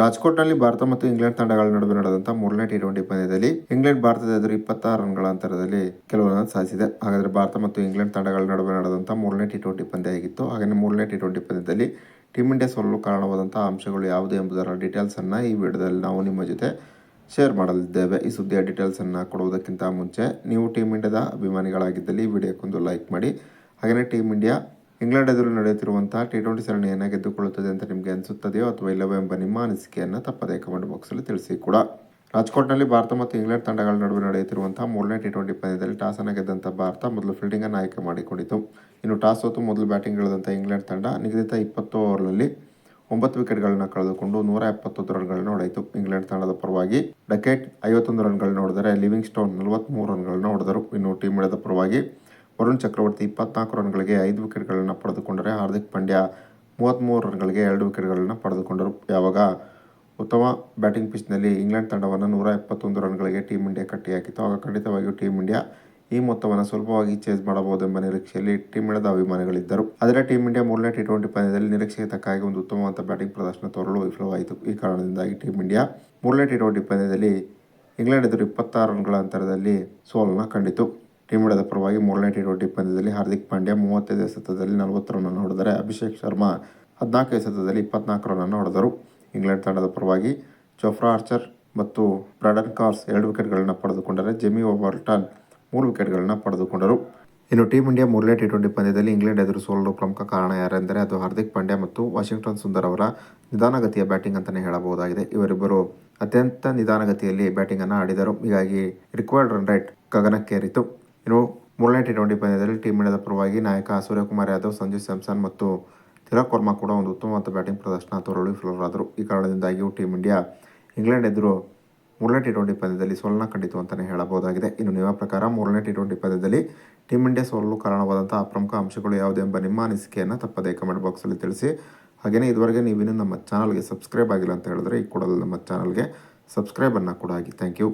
ರಾಜ್ಕೋಟ್ನಲ್ಲಿ ಭಾರತ ಮತ್ತು ಇಂಗ್ಲೆಂಡ್ ತಂಡಗಳ ನಡುವೆ ನಡೆದಂತಹ ಮೂರನೇ ಟಿ ಟ್ವೆಂಟಿ ಪಂದ್ಯದಲ್ಲಿ ಇಂಗ್ಲೆಂಡ್ ಭಾರತದ ಎದುರು ಇಪ್ಪತ್ತಾರು ರನ್ಗಳ ಅಂತರದಲ್ಲಿ ಗೆಲುವನ್ನು ಸಾಧಿಸಿದೆ. ಹಾಗಾದ್ರೆ ಭಾರತ ಮತ್ತು ಇಂಗ್ಲೆಂಡ್ ತಂಡಗಳ ನಡುವೆ ನಡೆದಂತಹ ಮೂರನೇ ಟಿ ಟ್ವೆಂಟಿ ಪಂದ್ಯ ಆಗಿತ್ತು ಹಾಗೆಯೇ ಮೂರನೇ ಟಿ ಟ್ವೆಂಟಿ ಪಂದ್ಯದಲ್ಲಿ ಟೀಮ್ ಇಂಡಿಯಾ ಸೋಲಲು ಕಾರಣವಾದಂತಹ ಅಂಶಗಳು ಯಾವುದು ಎಂಬುದರ ಡೀಟೇಲ್ಸ್ ಅನ್ನ ಈ ವಿಡಿಯೋದಲ್ಲಿ ನಾವು ನಿಮ್ಮ ಜೊತೆ ಶೇರ್ ಮಾಡಲಿದ್ದೇವೆ. ಈ ಸುದ್ದಿಯ ಡೀಟೇಲ್ಸ್ ಅನ್ನ ಕೊಡುವುದಕ್ಕಿಂತ ಮುಂಚೆ ನೀವು ಟೀಮ್ ಇಂಡಿಯಾದ ಅಭಿಮಾನಿಗಳಾಗಿದ್ದಲ್ಲಿ ಈ ವಿಡಿಯೋಕ್ಕೊಂದು ಲೈಕ್ ಮಾಡಿ. ಹಾಗೆಯೇ ಟೀಮ್ ಇಂಡಿಯಾ ಇಂಗ್ಲೆಂಡ್ ಎದುರು ನಡೆಯುತ್ತಿರುವಂತಹ ಟಿ ಟ್ವೆಂಟಿ ಸರಣಿಯನ್ನು ಗೆದ್ದುಕೊಳ್ಳುತ್ತದೆ ಅಂತ ನಿಮಗೆ ಅನಿಸುತ್ತದೆಯೋ ಅಥವಾ ಇಲ್ಲವೋ ಎಂಬ ನಿಮ್ಮ ಅನಿಸಿಕೆಯನ್ನು ತಪ್ಪದೇ ಕಮೆಂಟ್ ಬಾಕ್ಸಲ್ಲಿ ತಿಳಿಸಿ ಕೂಡ. ರಾಜ್ಕೋಟ್ನಲ್ಲಿ ಭಾರತ ಮತ್ತು ಇಂಗ್ಲೆಂಡ್ ತಂಡಗಳ ನಡುವೆ ನಡೆಯುತ್ತಿರುವಂತಹ ಮೂರನೇ ಟಿ ಟ್ವೆಂಟಿ ಪಂದ್ಯದಲ್ಲಿ ಅನ್ನು ಗೆದ್ದಂಥ ಭಾರತ ಮೊದಲು ಫೀಲ್ಡಿಂಗ್ ಅನ್ನು ಆಯ್ಕೆ ಮಾಡಿಕೊಂಡಿತು. ಇನ್ನು ಟಾಸ್ ಸೋತು ಮೊದಲು ಬ್ಯಾಟಿಂಗ್ ಇಳಿದಂಥ ಇಂಗ್ಲೆಂಡ್ ತಂಡ ನಿಗದಿತ ಇಪ್ಪತ್ತು ಓವರ್ನಲ್ಲಿ ಒಂಬತ್ತು ವಿಕೆಟ್ಗಳನ್ನು ಕಳೆದುಕೊಂಡು ನೂರ ಎಪ್ಪತ್ತೊಂದು ರನ್ಗಳನ್ನು ಹೊಡೆಯಿತು. ಇಂಗ್ಲೆಂಡ್ ತಂಡದ ಪರವಾಗಿ ಡಕೆಟ್ ಐವತ್ತೊಂದು ರನ್ಗಳನ್ನು ಹೊಡೆದರೆ ಲಿವಿಂಗ್ ಸ್ಟೋನ್ ನಲವತ್ತ್ಮೂರು ರನ್ಗಳನ್ನು ಹೊಡೆದರು. ಇನ್ನು ಟೀಮ್ ಇಳಿದ ಪರವಾಗಿ ವರುಣ್ ಚಕ್ರವರ್ತಿ ಇಪ್ಪತ್ನಾಲ್ಕು ರನ್ಗಳಿಗೆ ಐದು ವಿಕೆಟ್ಗಳನ್ನು ಪಡೆದುಕೊಂಡರೆ ಹಾರ್ದಿಕ್ ಪಾಂಡ್ಯ ಮೂವತ್ತ್ಮೂರು ರನ್ಗಳಿಗೆ ಎರಡು ವಿಕೆಟ್ಗಳನ್ನು ಪಡೆದುಕೊಂಡರು. ಯಾವಾಗ? ಉತ್ತಮ ಬ್ಯಾಟಿಂಗ್ ಪಿಚ್ನಲ್ಲಿ ಇಂಗ್ಲೆಂಡ್ ತಂಡವನ್ನು ನೂರ ಎಪ್ಪತ್ತೊಂದು ರನ್ಗಳಿಗೆ ಟೀಮ್ ಇಂಡಿಯಾ ಕಟ್ಟಿಹಾಕಿತ್ತು. ಆಗ ಖಂಡಿತವಾಗಿಯೂ ಟೀಮ್ ಇಂಡಿಯಾ ಈ ಮೊತ್ತವನ್ನು ಸುಲಭವಾಗಿ ಚೇಸ್ ಮಾಡಬಹುದೆಂಬ ನಿರೀಕ್ಷೆಯಲ್ಲಿ ಟೀಮ್ ಇಂಡಿಯಾದ ಅಭಿಮಾನಿಗಳಿದ್ದರು. ಆದರೆ ಟೀಮ್ ಇಂಡಿಯಾ ಮೂರನೇ ಟಿ ಟ್ವೆಂಟಿ ಪಂದ್ಯದಲ್ಲಿ ನಿರೀಕ್ಷೆಗೆ ತಕ್ಕ ಒಂದು ಉತ್ತಮವಾದ ಬ್ಯಾಟಿಂಗ್ ಪ್ರದರ್ಶನ ತೋರಲು ವಿಫಲವಾಯಿತು. ಈ ಕಾರಣದಿಂದಾಗಿ ಟೀಮ್ ಇಂಡಿಯಾ ಮೂರನೇ ಟಿ ಟ್ವೆಂಟಿ ಪಂದ್ಯದಲ್ಲಿ ಇಂಗ್ಲೆಂಡ್ ಎದುರು ಇಪ್ಪತ್ತಾರು ರನ್ಗಳ ಅಂತರದಲ್ಲಿ ಸೋಲನ್ನು ಕಂಡಿತು. ಟೀಮ್ ಇಂಡಿಯಾದ ಪರವಾಗಿ ಮೂರನೇ ಟಿ ಟ್ವೆಂಟಿ ಪಂದ್ಯದಲ್ಲಿ ಹಾರ್ದಿಕ್ ಪಾಂಡ್ಯ ಮೂವತ್ತೈದು ಎಸೆತದಲ್ಲಿ ನಲವತ್ತು ರನ್ನನ್ನು ಹೊಡೆದರೆ ಅಭಿಷೇಕ್ ಶರ್ಮಾ ಹದಿನಾಲ್ಕು ಎಸೆತದಲ್ಲಿ ಇಪ್ಪತ್ನಾಲ್ಕು ರನ್ನನ್ನು ಹೊಡೆದರು. ಇಂಗ್ಲೆಂಡ್ ತಂಡದ ಪರವಾಗಿ ಚೋಫ್ರಾ ಆರ್ಚರ್ ಮತ್ತು ಬ್ರಾಡನ್ ಕಾರ್ಸ್ ಎರಡು ವಿಕೆಟ್ಗಳನ್ನು ಪಡೆದುಕೊಂಡರೆ ಜೆಮಿ ಓವರ್ಟನ್ ಮೂರು ವಿಕೆಟ್ಗಳನ್ನು ಪಡೆದುಕೊಂಡರು. ಇನ್ನು ಟೀಮ್ ಇಂಡಿಯಾ ಮೂರನೇ ಟಿ ಟ್ವೆಂಟಿ ಪಂದ್ಯದಲ್ಲಿ ಇಂಗ್ಲೆಂಡ್ ಎದುರು ಸೋಲಲು ಪ್ರಮುಖ ಕಾರಣ ಯಾರೆಂದರೆ ಅದು ಹಾರ್ದಿಕ್ ಪಾಂಡ್ಯ ಮತ್ತು ವಾಷಿಂಗ್ಟನ್ ಸುಂದರ್ ಅವರ ನಿಧಾನಗತಿಯ ಬ್ಯಾಟಿಂಗ್ ಅಂತಲೇ ಹೇಳಬಹುದಾಗಿದೆ. ಇವರಿಬ್ಬರು ಅತ್ಯಂತ ನಿಧಾನಗತಿಯಲ್ಲಿ ಬ್ಯಾಟಿಂಗನ್ನು ಆಡಿದರು. ಹೀಗಾಗಿ ರಿಕ್ವೈರ್ಡ್ ರನ್ ರೇಟ್ ಗಗನಕ್ಕೇರಿತು. ಇನ್ನು ಮೂರನೇ ಟಿ ಟ್ವೆಂಟಿ ಪಂದ್ಯದಲ್ಲಿ ಟೀಮ್ ಇಂಡಿಯಾದ ಪರವಾಗಿ ನಾಯಕ ಸೂರ್ಯಕುಮಾರ್ ಯಾದವ್ ಸಂಜೀವ್ ಸ್ಯಾಮ್ಸನ್ ಮತ್ತು ತಿಲಕ್ ವರ್ಮಾ ಕೂಡ ಒಂದು ಉತ್ತಮವಾದ ಬ್ಯಾಟಿಂಗ್ ಪ್ರದರ್ಶನ ತೋರಲು ವಿಫಲರಾದರು. ಈ ಕಾರಣದಿಂದಾಗಿಯೂ ಟೀಮ್ ಇಂಡಿಯಾ ಇಂಗ್ಲೆಂಡ್ ಎದುರು ಮೂರನೇ ಟಿ ಟ್ವೆಂಟಿ ಪಂದ್ಯದಲ್ಲಿ ಸೋಲನ್ನ ಕಂಡಿತು ಅಂತಲೇ ಹೇಳಬಹುದಾಗಿದೆ. ಇನ್ನು ನಿಮ್ಮ ಪ್ರಕಾರ ಮೂರನೇ ಟಿ ಟ್ವೆಂಟಿ ಪಂದ್ಯದಲ್ಲಿ ಟೀಮ್ ಇಂಡಿಯಾ ಸೋಲಲು ಕಾರಣವಾದಂತಹ ಪ್ರಮುಖ ಅಂಶಗಳು ಯಾವುದೆಂಬ ನಿಮ್ಮ ಅನಿಸಿಕೆಯನ್ನು ತಪ್ಪದೇ ಕಮೆಂಟ್ ಬಾಕ್ಸಲ್ಲಿ ತಿಳಿಸಿ. ಹಾಗೆಯೇ ಇದುವರೆಗೆ ನೀವಿನ್ನೂ ನಮ್ಮ ಚಾನಲ್ಗೆ ಸಬ್ಸ್ಕ್ರೈಬ್ ಆಗಿಲ್ಲ ಅಂತ ಹೇಳಿದ್ರೆ ಈ ಕೂಡ ನಮ್ಮ ಚಾನಲ್ಗೆ ಸಬ್ಸ್ಕ್ರೈಬನ್ನು ಕೂಡ ಆಗಿ ಥ್ಯಾಂಕ್ ಯು